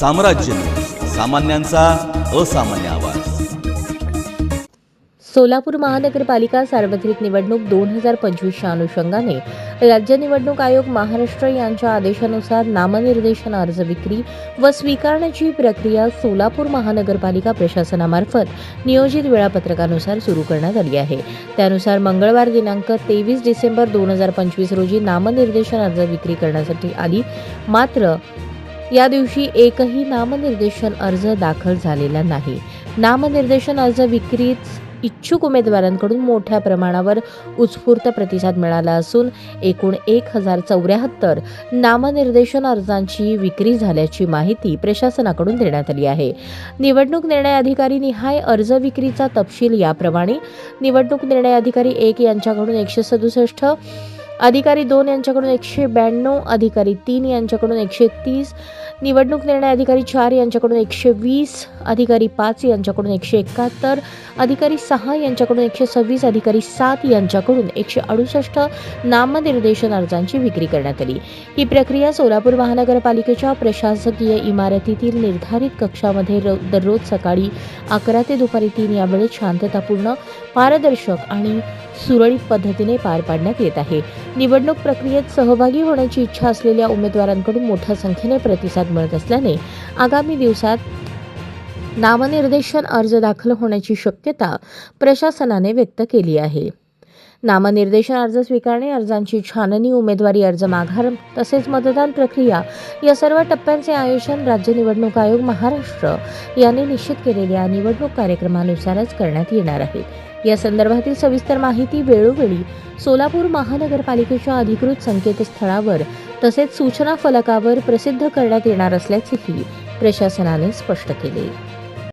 साम्राज्य. सामान्यांचा असामान्य आवाज. सोलापूर महानगरपालिका सार्वत्रिक निवडणूक दोन हजार पंचवीसच्या अनुषंगाने राज्य निवडणूक आयोग महाराष्ट्र यांच्या आदेशानुसार नामनिर्देशन अर्ज विक्री व स्वीकारण्याची प्रक्रिया सोलापूर महानगरपालिका प्रशासनामार्फत नियोजित वेळापत्रकानुसार सुरू करण्यात आली आहे. त्यानुसार मंगळवार दिनांक तेवीस डिसेंबर दोन हजार पंचवीस रोजी नामनिर्देशन अर्ज विक्री करण्यासाठी आली. मात्र या दिवशी एकही नामनिर्देशन अर्ज दाखल झालेला नाही. नामनिर्देशन अर्ज विक्रीत इच्छुक उमेदवारांकडून मोठ्या प्रमाणावर उत्स्फूर्त प्रतिसाद मिळाला असून एकूण एक हजार चौऱ्याहत्तर नामनिर्देशन अर्जांची विक्री झाल्याची माहिती प्रशासनाकडून देण्यात आली आहे. निवडणूक निर्णय अधिकारी निहाय अर्ज विक्रीचा तपशील याप्रमाणे निवडणूक निर्णय अधिकारी एक यांच्याकडून एकशे सदुसष्ट अधिकारी दोन यांच्याकडून एकशे ब्याण्णव अधिकारी तीन यांच्याकडून एकशे तीस निवडणूक निर्णय अधिकारी चार यांच्याकडून एकशे वीस अधिकारी पाच यांच्याकडून एकशे एकाहत्तर अधिकारी सहा यांच्याकडून एकशे सव्वीस अधिकारी सात यांच्याकडून एकशे अडुसष्ट नामनिर्देशन अर्जांची विक्री करण्यात आली. ही प्रक्रिया सोलापूर महानगरपालिकेच्या प्रशासकीय इमारतीतील निर्धारित कक्षामध्ये दररोज सकाळी अकरा ते दुपारी तीन या वेळेत शांततापूर्ण पारदर्शक आणि सुरळीत पद्धतीने पार पाडण्यात येत आहे. निवडणूक प्रक्रियेत सहभागी होण्याची इच्छा असलेल्या उमेदवारांकडून मोठ्या संख्येने प्रतिसाद मिळत असल्याने आगामी दिवसात नामनिर्देशन अर्ज दाखल होण्याची शक्यता प्रशासनाने व्यक्त केली आहे. नामनिर्देशन अर्ज स्वीकारणे अर्जांची छाननी उमेदवारी अर्ज माघार तसेच मतदान प्रक्रिया या सर्व टप्प्यांचे आयोजन राज्य निवडणूक आयोग महाराष्ट्र यांनी निश्चित केलेल्या निवडणूक कार्यक्रमानुसारच करण्यात येणार आहे. या संदर्भातील सविस्तर माहिती वेळोवेळी सोलापूर महानगरपालिकेच्या अधिकृत संकेतस्थळावर तसेच सूचना फलकावर प्रसिद्ध करण्यात येणार असल्याचेही प्रशासनाने स्पष्ट केले.